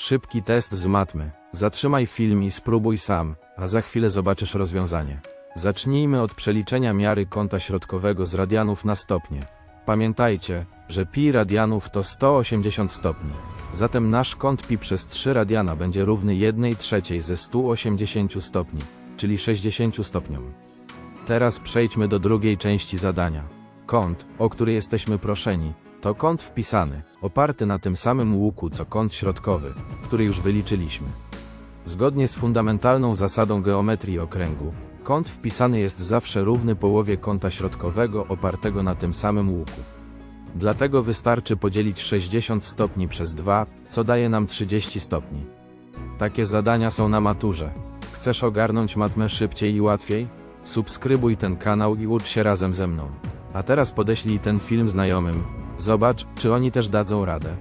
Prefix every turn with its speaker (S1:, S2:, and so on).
S1: Szybki test z matmy. Zatrzymaj film i spróbuj sam, a za chwilę zobaczysz rozwiązanie. Zacznijmy od przeliczenia miary kąta środkowego z radianów na stopnie. Pamiętajcie, że pi radianów to 180 stopni. Zatem nasz kąt pi przez 3 radiana będzie równy 1 trzeciej ze 180 stopni, czyli 60 stopniom. Teraz przejdźmy do drugiej części zadania. Kąt, o który jesteśmy proszeni, to kąt wpisany, oparty na tym samym łuku co kąt środkowy, który już wyliczyliśmy. Zgodnie z fundamentalną zasadą geometrii okręgu, kąt wpisany jest zawsze równy połowie kąta środkowego opartego na tym samym łuku. Dlatego wystarczy podzielić 60 stopni przez 2, co daje nam 30 stopni. Takie zadania są na maturze. Chcesz ogarnąć matmę szybciej i łatwiej? Subskrybuj ten kanał i ucz się razem ze mną. A teraz podeślij ten film znajomym. Zobacz, czy oni też dadzą radę.